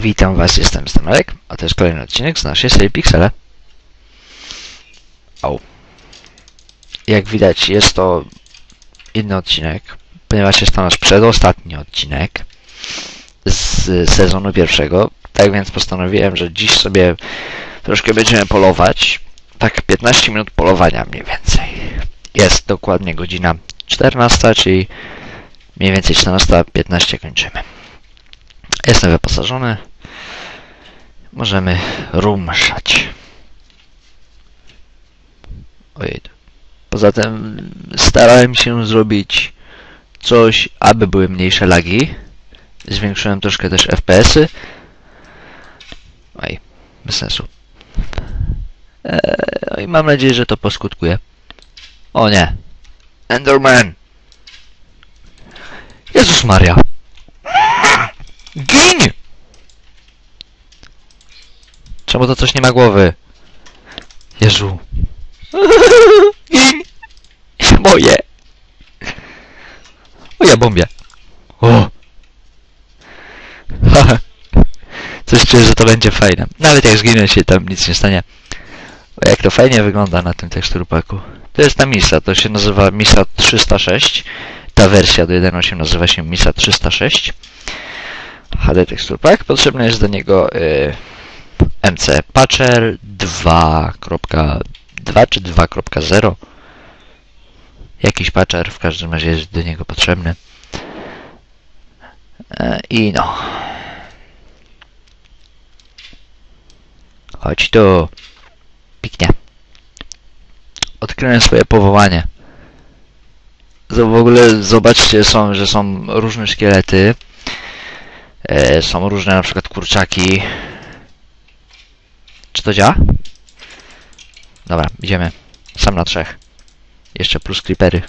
Witam Was, jestem Stamelek, a to jest kolejny odcinek z naszej serii Pixele. Au. Jak widać jest to inny odcinek, ponieważ jest to nasz przedostatni odcinek z sezonu pierwszego. Tak więc postanowiłem, że dziś sobie troszkę będziemy polować. Tak 15 minut polowania mniej więcej. Jest dokładnie godzina 14, czyli mniej więcej 14.15 kończymy. Jestem wyposażony. Możemy rumszać. Ojej. Poza tym starałem się zrobić coś, aby były mniejsze lagi. Zwiększyłem troszkę też FPS-y. Oj, bez sensu. Eee, I mam nadzieję, że to poskutkuje. O nie. Enderman! Jezus Maria! Czemu to coś nie ma głowy? Ja boję. O ja bombię. O! Coś czuję, że to będzie fajne. Nawet jak zginę się, tam nic nie stanie. O, jak to fajnie wygląda na tym teksturpaku. To jest ta misa, to się nazywa misa 306. Ta wersja do 1.8 nazywa się misa 306. HD Texture Pack. Potrzebny jest do niego y, MC Patcher 2.2 czy 2.0. Jakiś patcher w każdym razie jest do niego potrzebny. E, I no. Chodź tu. Piknie. Odkryłem swoje powołanie. W ogóle zobaczcie, są, że są różne szkielety. E, są różne na przykład kurczaki. Czy to działa? Dobra, idziemy. Sam na trzech. Jeszcze plus creepery.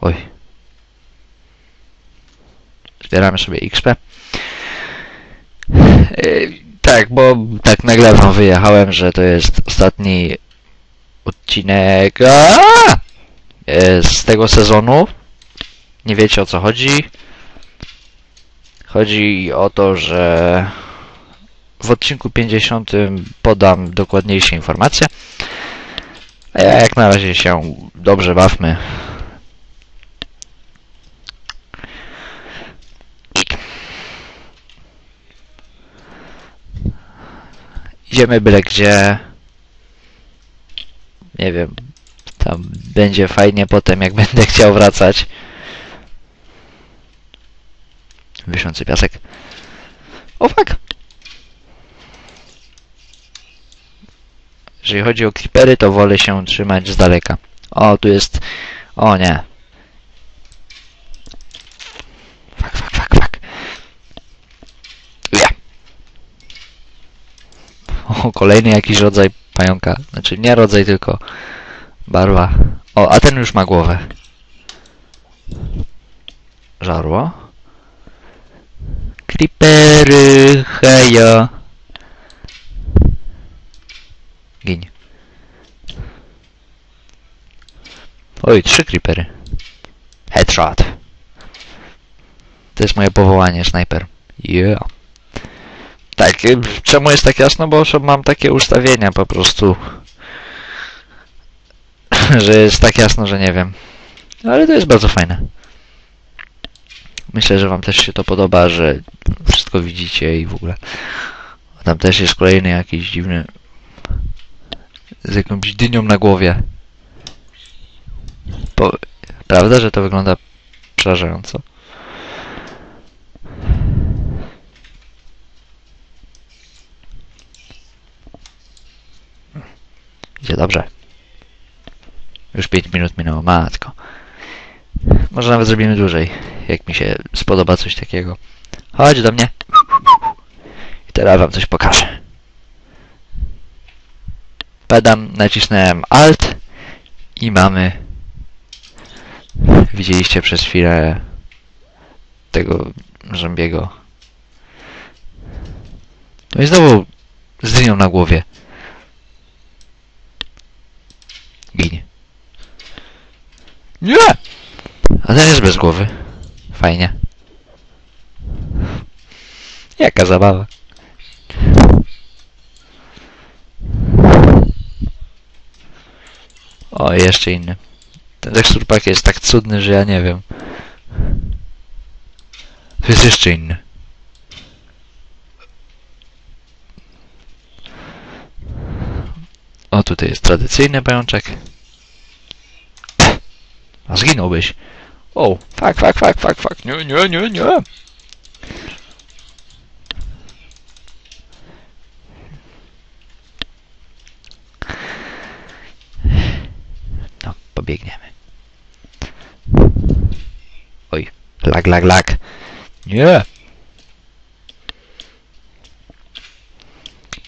Oj. Zbieramy sobie XP. E, tak, bo tak nagle wam wyjechałem, że to jest ostatni odcinek! E, z tego sezonu. Nie wiecie o co chodzi. Chodzi o to, że w odcinku 50 podam dokładniejsze informacje. A ja jak na razie się dobrze bawmy. Idziemy byle gdzie. Nie wiem. Tam będzie fajnie potem, jak będę chciał wracać. Wiszący piasek. O fuck! Jeżeli chodzi o creepery, to wolę się trzymać z daleka. O, tu jest... O nie. Fuck, fuck, fuck, fuck. Ja. O, kolejny jakiś rodzaj pająka. Znaczy nie rodzaj, tylko barwa. O, a ten już ma głowę. Żarło. Creepery, hejo. Gin. Oj, trzy creepery. Headshot. To jest moje powołanie, snajper. Yeah. Tak, czemu jest tak jasno? Bo mam takie ustawienia po prostu. że jest tak jasno, że nie wiem. Ale to jest bardzo fajne. Myślę, że wam też się to podoba, że wszystko widzicie i w ogóle. Tam też jest kolejny jakiś dziwny z jakąś dynią na głowie. Prawda, że to wygląda przerażająco? Idzie dobrze. Już 5 minut minęło, matko. Może nawet zrobimy dłużej, jak mi się spodoba coś takiego. Chodź do mnie. I teraz wam coś pokażę. Padam, nacisnąłem Alt i mamy widzieliście przez chwilę tego żębiego. No i znowu z na głowie. Ginie. Nie! A ten jest bez głowy. Fajnie. Jaka zabawa. O, jeszcze inny. Ten tekstur pack jest tak cudny, że ja nie wiem. To jest jeszcze inny. O, tutaj jest tradycyjny pajączek. A zginąłbyś. O, fak, fak, fak, fak, fak. Nie, nie, nie, nie. No, pobiegniemy. Oj, lag, lag, lag. Nie.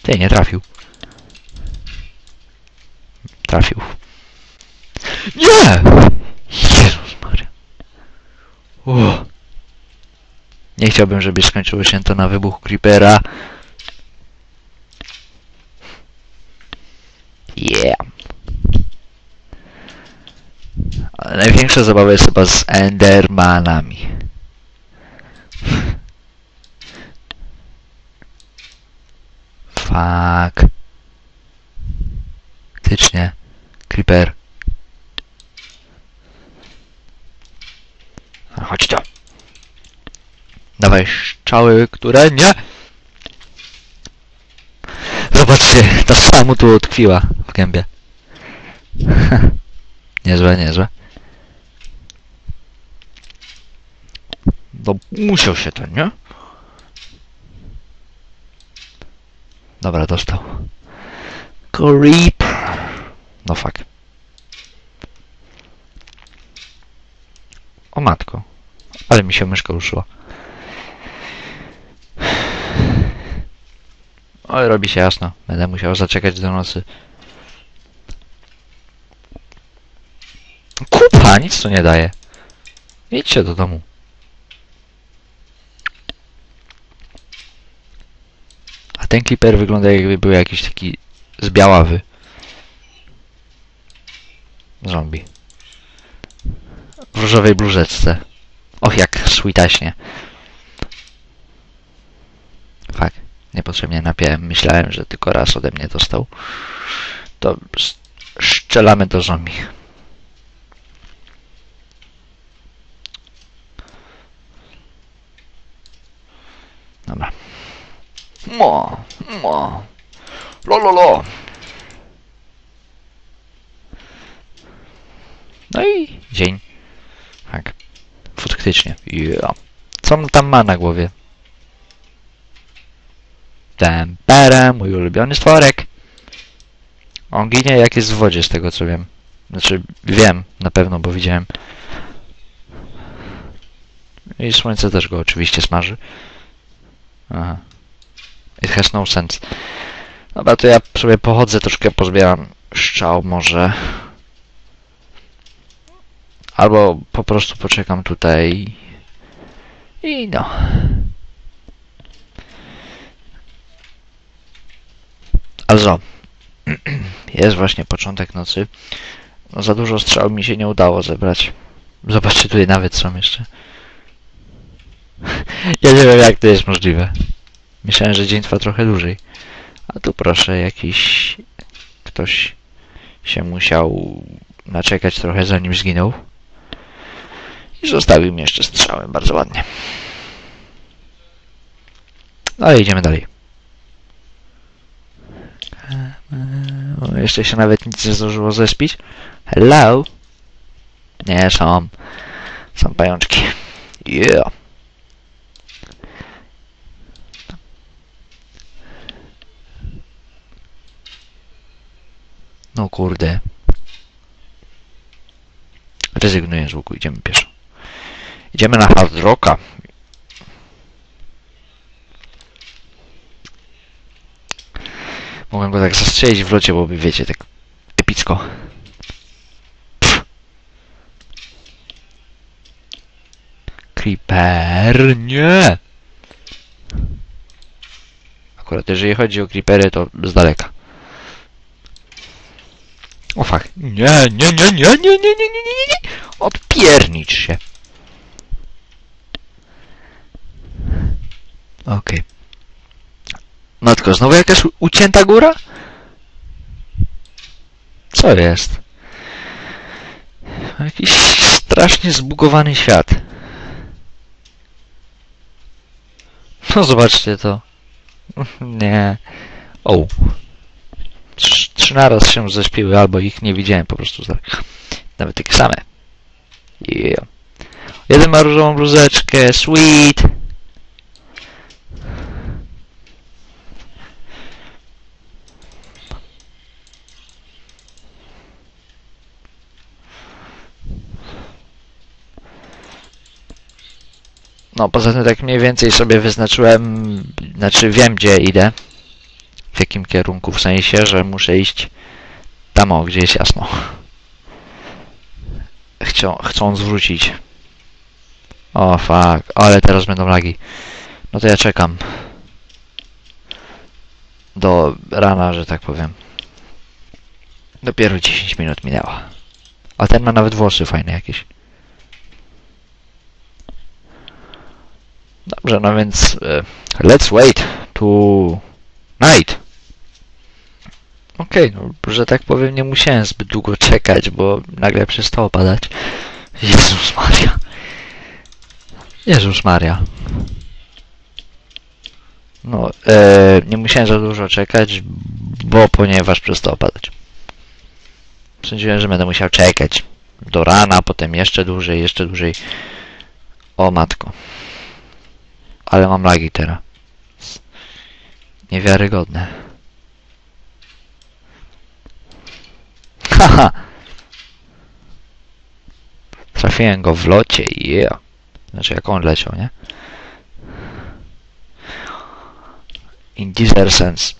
Ty, nie trafił. Trafił. Nie! Jezus Maria. O. Nie chciałbym, żeby skończyło się to na wybuchu Creepera. Yeah. Ale największa zabawa jest chyba z Endermanami. Fuck. Faktycznie. Creeper. Chodź tu. Dawaj strzały, które nie... Zobaczcie, ta sama tu utkwiła w gębie. niezłe, niezłe. No musiał się to, nie? Dobra, dostał. Creep. No fuck. O matko. Ale mi się myszka ruszyła. Oj, robi się jasno. Będę musiał zaczekać do nocy. Kupa, nic to nie daje. Idźcie do domu. Ten kliper wygląda jakby był jakiś taki zbiaławy. Zombie. W różowej blużeczce. Och, jak sweetaśnie. Fak, niepotrzebnie napiałem. Myślałem, że tylko raz ode mnie dostał. To szczelamy do zombie. Dobra. Mo, mo. Lo, lo, lo. No i dzień. Tak. Faktycznie. Yeah. Co tam ma na głowie? Tempera, mój ulubiony stworek. On ginie jak jest w wodzie, z tego co wiem. Znaczy, wiem na pewno, bo widziałem. I słońce też go oczywiście smaży. Aha. It has no sense. Dobra, to ja sobie pochodzę, troszkę pozbieram szczał może. Albo po prostu poczekam tutaj. I no. Also. Jest właśnie początek nocy. No za dużo strzał mi się nie udało zebrać. Zobaczcie, tutaj nawet są jeszcze. Ja nie wiem jak to jest możliwe. Myślałem, że dzień trwa trochę dłużej. A tu proszę, jakiś ktoś się musiał naczekać trochę zanim zginął. I zostawił mi jeszcze strzałem, bardzo ładnie. No ale idziemy dalej. Jeszcze się nawet nic nie zdążyło zespić. Hello? Nie, są. Są pajączki. Yeah. No kurde. Rezygnuję z łuku, idziemy pieszo. Idziemy na hard rocka. Mogłem go tak zastrzelić w locie, bo wiecie, tak epicko. Pff. Creeper, nie! Akurat jeżeli chodzi o creepery, to z daleka. O fuck. Nie, nie, nie, nie, nie, nie, nie, nie, nie, nie. Odpiernicz się. Okej. Matko, znowu jakaś ucięta góra? Co jest? Jakiś strasznie zbugowany świat. No zobaczcie to. Nie. O. Trz- Trzy naraz się ześpiły, albo ich nie widziałem po prostu. za- Nawet takie same. Yeah. Jeden ma różową bluzeczkę, sweet. No, poza tym tak mniej więcej sobie wyznaczyłem, znaczy wiem gdzie idę, w jakim kierunku, w sensie, że muszę iść tam o, gdzie jest jasno. Chcą, chcąc wrócić. O, fuck, ale teraz będą lagi. No to ja czekam. Do rana, że tak powiem. Dopiero 10 minut minęło. A ten ma nawet włosy fajne jakieś. Dobrze, no więc e, let's wait to night. Okej, no, że tak powiem, nie musiałem zbyt długo czekać, bo nagle przestało padać. Jezus Maria. Jezus Maria. No, e, nie musiałem za dużo czekać, bo ponieważ przestało padać. Sądziłem, że będę musiał czekać do rana, potem jeszcze dłużej, jeszcze dłużej. O matko. Ale mam lagi teraz. Niewiarygodne. Haha! Trafiłem go w locie, yeah. Znaczy jak on leciał, nie? In this sense.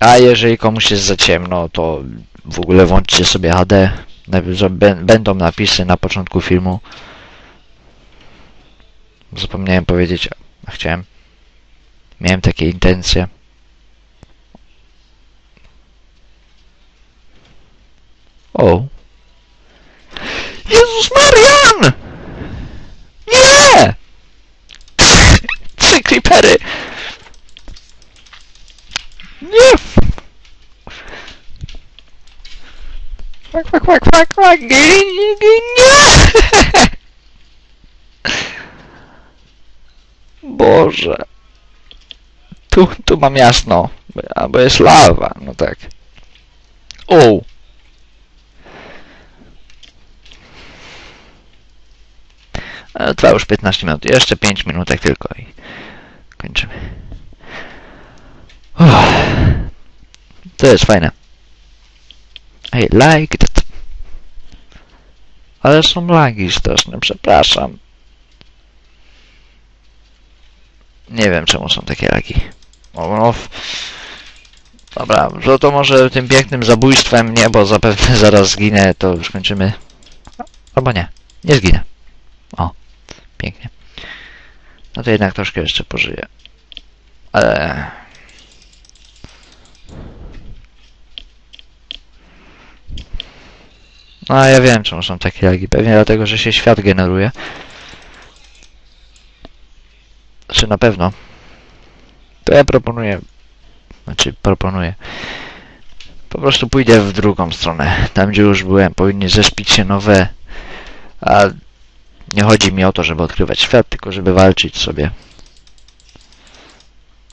A jeżeli komuś jest za ciemno, to w ogóle włączcie sobie HD. Będą napisy na początku filmu. Zapomniałem powiedzieć, a chciałem. Miałem takie intencje. O. Jezus Marian! Nie! Trzy creepery! Nie! Kwak, kwak, kwak, gin, gin, nie! Boże. Tu, tu mam jasno. Albo jest lawa, no tak. O! Trwa już 15 minut. Jeszcze 5 minutek tylko i kończymy. Uff. To jest fajne. I like that. Ale są lagi straszne, przepraszam. Nie wiem czemu są takie lagi. O, no, w- Dobra, no to może tym pięknym zabójstwem nie, bo zapewne zaraz zginę, to już kończymy. Albo nie, nie zginę. Pięknie. No to jednak troszkę jeszcze pożyję. Ale... No ja wiem czemu są takie lagi. Pewnie dlatego, że się świat generuje. Czy na pewno? To ja proponuję. Znaczy, proponuję. Po prostu pójdę w drugą stronę. Tam, gdzie już byłem, powinny zespić się nowe. A nie chodzi mi o to, żeby odkrywać świat, tylko żeby walczyć sobie.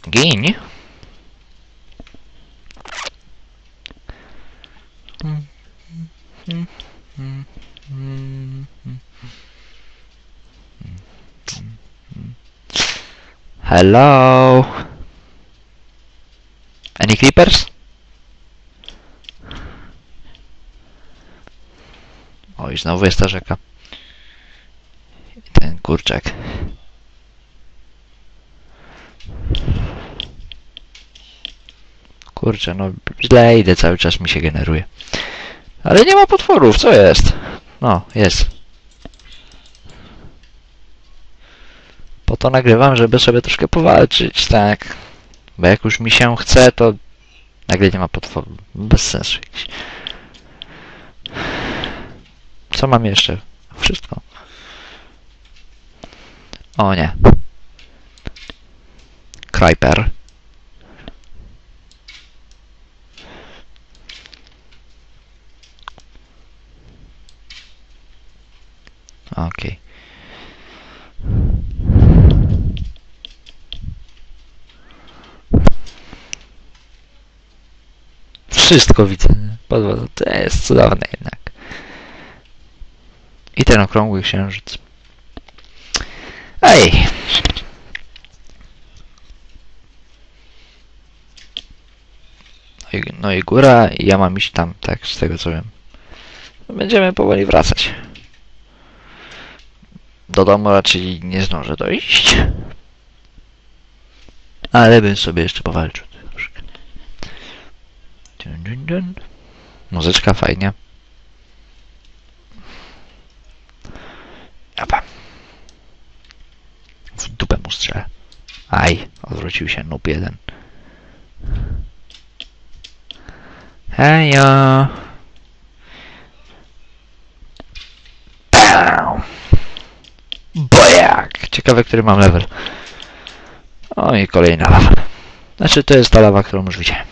Gin? Hello? Any creepers? O, i znowu jest ta rzeka. Kurczak. Kurczę, no źle idę, cały czas mi się generuje. Ale nie ma potworów, co jest? No, jest. Po to nagrywam, żeby sobie troszkę powalczyć, tak. Bo jak już mi się chce, to nagle nie ma potworów. Bez sensu jakiś. Co mam jeszcze? Wszystko. O nie. Kryper. Okej. Okay. Wszystko widzę. To jest cudowne jednak. I ten okrągły księżyc. No i, góra, i ja mam iść tam, tak, z tego co wiem. Będziemy powoli wracać. Do domu raczej nie zdążę dojść. Ale bym sobie jeszcze powalczył troszkę. Dun, dun, dun. Muzyczka fajnie. Opa. W dupę mu strzelę. Aj, odwrócił się noob jeden. Hejo. Bojak! Ciekawe, który mam level. O i kolejna lawa. Znaczy, to jest ta lawa, którą już widziałem.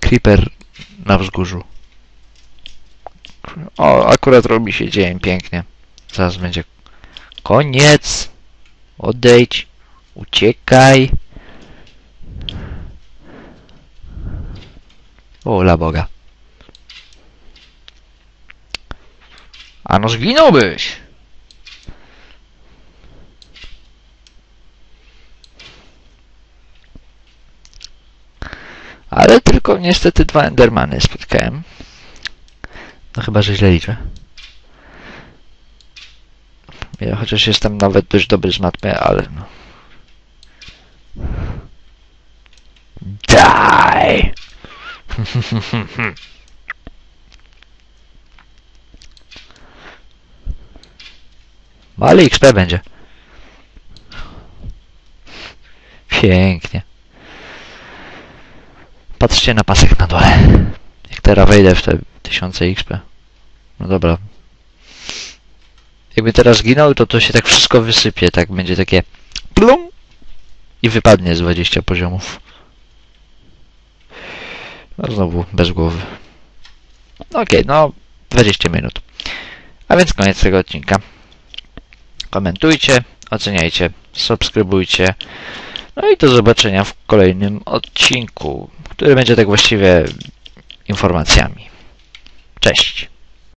Creeper na wzgórzu. O, akurat robi się dzień pięknie. Zaraz będzie koniec. Odejdź. Uciekaj. O, la Boga. A no zginąłbyś! Ale tylko niestety dwa Endermany spotkałem. No chyba, że źle liczę. Ja chociaż jestem nawet dość dobry z matmy, ale no. Die! Ale XP będzie. Pięknie. Patrzcie na pasek na dole. Jak teraz wejdę w te tysiące XP. No dobra. Jakby teraz zginął, to to się tak wszystko wysypie. Tak będzie takie plum i wypadnie z 20 poziomów. No znowu bez głowy. Okej, no 20 minut. A więc koniec tego odcinka. Komentujcie, oceniajcie, subskrybujcie. No i do zobaczenia w kolejnym odcinku, który będzie tak właściwie informacjami. Cześć!